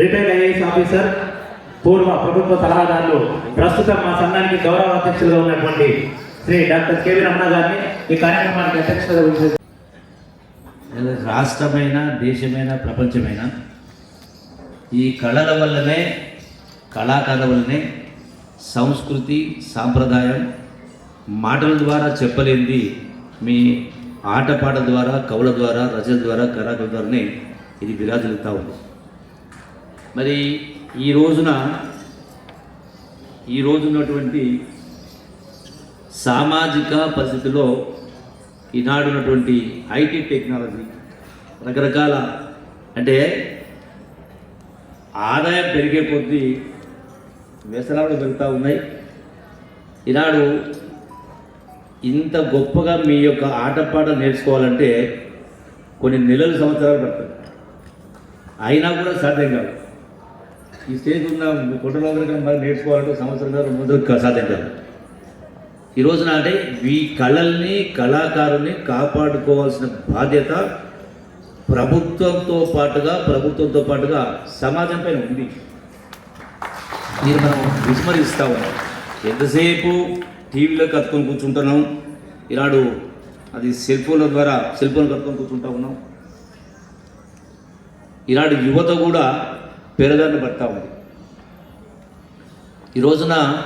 Retired IAS officer పూర్వ ప్రభుత్వ సలహాదారులు ప్రస్తుతం మా సంఘానికి గౌరవ అధ్యక్షులుగా ఉన్నటువంటి శ్రీ డాక్టర్ కేవీ రమణ గారిని ఈ కార్యక్రమానికి అధ్యక్షత రాష్ట్రమైన దేశమైన ప్రపంచమైన ఈ కళల వల్లనే కళాకారుల వల్లనే సంస్కృతి సాంప్రదాయం మాటల ద్వారా చెప్పలేనిది మీ ఆటపాట ద్వారా కవుల ద్వారా రచన ద్వారా కళాకారుల ద్వారానే ఇది విరాజిల్లుతూ ఉంది. మరి ఈ రోజున ఈ రోజు ఉన్నటువంటి సామాజిక పరిస్థితిలో ఈనాడు ఉన్నటువంటి ఐటీ టెక్నాలజీ రకరకాల అంటే ఆదాయం పెరిగే కొద్దీ వ్యసనాలు పెరుగుతూ ఉన్నాయి. ఈనాడు ఇంత గొప్పగా మీ యొక్క ఆటపాట నేర్చుకోవాలంటే కొన్ని నెలల సంవత్సరాలు పడుతుంది. అయినా కూడా సాధ్యం కాదు. ఈ స్టేజ్ ఉన్న ఫోటోలో మరి నేర్చుకోవాలంటే సంవత్సరం కాదు రెండు రోజులు సాధ్యం ఈ రోజున అంటే ఈ కళల్ని కళాకారుల్ని కాపాడుకోవాల్సిన బాధ్యత ప్రభుత్వంతో పాటుగా ప్రభుత్వంతో పాటుగా సమాజం పైన ఉంది. మీరు మనం విస్మరిస్తా ఉన్నాం. ఎంతసేపు టీవీలో కత్తుకొని కూర్చుంటున్నాం? ఈనాడు అది సెల్ ఫోన్ల ద్వారా సెల్ ఫోన్ కత్తుకొని కూర్చుంటా ఉన్నాం. ఈనాడు యువత కూడా పెరదాన్ని పడతా ఉంది. ఈ రోజున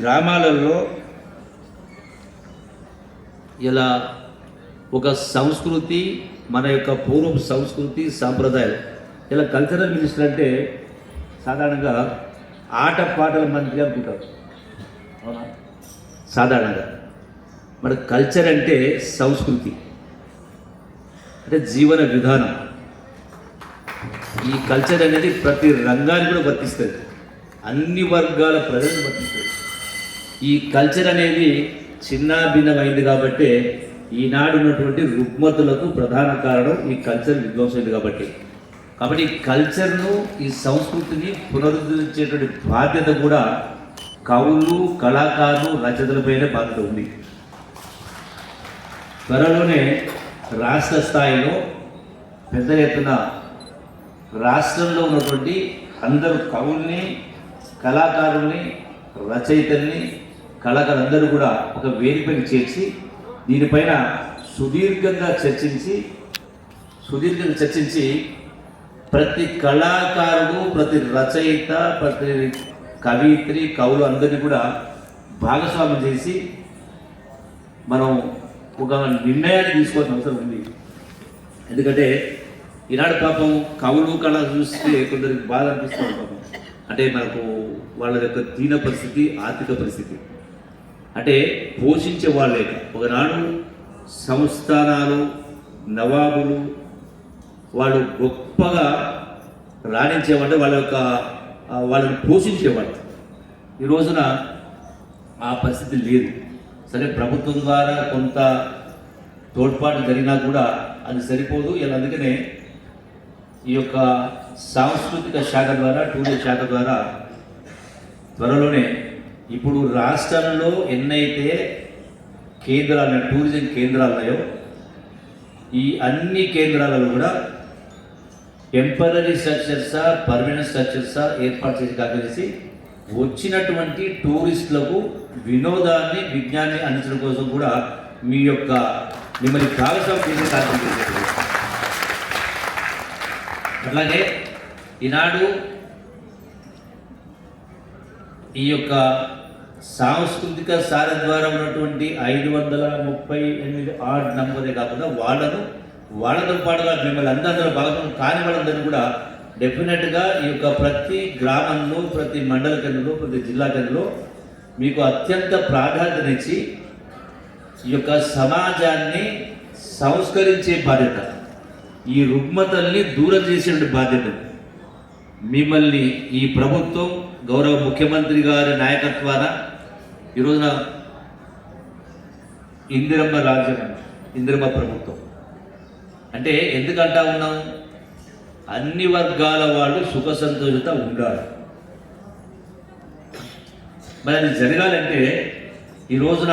గ్రామాలలో ఇలా ఒక సంస్కృతి మన యొక్క పూర్వం సంస్కృతి సాంప్రదాయాలు ఇలా కల్చరల్ మినిస్టర్ అంటే సాధారణంగా ఆట పాటల మంత్రి అనుకుంటారు. అవునా? సాధారణంగా. మరి కల్చర్ అంటే సంస్కృతి. అంటే జీవన విధానం. ఈ కల్చర్ అనేది ప్రతి రంగానికి కూడా వర్తిస్తుంది. అన్ని వర్గాల ప్రజలకు వర్తిస్తుంది. ఈ కల్చర్ అనేది చిన్న భిన్నమైంది కాబట్టి ఈనాడు ఉన్నటువంటి రుగ్మతులకు ప్రధాన కారణం ఈ కల్చర్ విధ్వంసమైంది కాబట్టి. కాబట్టి ఈ కల్చర్ను ఈ సంస్కృతిని పునరుద్ధరించేటువంటి బాధ్యత కూడా కవులు కళాకారులు రచనలపైనే బాధ్యత ఉంది. త్వరలోనే రాష్ట్ర స్థాయిలో పెద్ద ఎత్తున రాష్ట్రంలో ఉన్నటువంటి అందరు కవుల్ని కళాకారుల్ని రచయితల్ని కళాకారులందరూ కూడా ఒక వేదికపైన చేర్చి దీనిపైన సుదీర్ఘంగా చర్చించి సుదీర్ఘంగా చర్చించి ప్రతి కళాకారుడు ప్రతి రచయిత ప్రతి కవిత్రి కవులు అందరినీ కూడా భాగస్వామ్యం చేసి మనం ఒక నిర్ణయాన్ని తీసుకోవాల్సిన అవసరం ఉంది. ఎందుకంటే ఈనాడు పాపం కవులు కళ చూస్తే కొందరికి బాధ అనిపిస్తుంది పాపం. అంటే మనకు వాళ్ళ యొక్క దీన పరిస్థితి ఆర్థిక పరిస్థితి. అంటే పోషించే వాళ్ళే ఒకనాడు సంస్థానాలు నవాబులు వాళ్ళు గొప్పగా రాణించేవాళ్ళు వాళ్ళ యొక్క వాళ్ళని పోషించేవాళ్ళు. ఈ రోజున ఆ పరిస్థితి లేదు. సరే ప్రభుత్వం ద్వారా కొంత తోడ్పాటు జరిగినా కూడా అది సరిపోదు. ఇలా అందుకనే ఈ యొక్క సాంస్కృతిక శాఖ ద్వారా టూరిజం శాఖ ద్వారా త్వరలోనే ఇప్పుడు రాష్ట్రంలో ఎన్నైతే కేంద్రాలు టూరిజం కేంద్రాలు ఉన్నాయో ఈ అన్ని కేంద్రాలలో కూడా టెంపరీ స్ట్రక్చర్సా పర్మనెంట్ స్ట్రక్చర్సా ఏర్పాటు చేసి కాకలేసి వచ్చినటువంటి టూరిస్టులకు వినోదాన్ని విజ్ఞాన్ని అందించడం కోసం కూడా మీ యొక్క మిమ్మల్ని భాగస్వామ్యం చేసే కార్యక్రమం అట్లాగే ఈనాడు ఈ యొక్క సాంస్కృతిక సార ద్వారా ఉన్నటువంటి ఐదు వందల ముప్పై ఎనిమిది ఆర్డ్ నంబరే కాకుండా వాళ్ళను వాళ్ళతో పాటుగా మిమ్మల్ని అందరూ భాగం కాని వాళ్ళందరూ కూడా డెఫినెట్గా ఈ యొక్క ప్రతి గ్రామంలో ప్రతి మండల కేంద్రంలో ప్రతి జిల్లా కేంద్రంలో మీకు అత్యంత ప్రాధాన్యతనిచ్చి ఈ యొక్క సమాజాన్ని సంస్కరించే బాధ్యత. ఈ రుగ్మతల్ని దూరం చేసే బాధ్యత. మిమ్మల్ని ఈ ప్రభుత్వం గౌరవ ముఖ్యమంత్రి గారి నాయకత్వాన ఈ రోజున ఇందిరమ్మ రాజ్యం ఇందిరమ్మ ప్రభుత్వం. అంటే ఎందుకంటా ఉన్నాం? అన్ని వర్గాల వాళ్ళు సుఖ సంతోషత ఉండాలి. మరి అది జరగాలంటే ఈ రోజున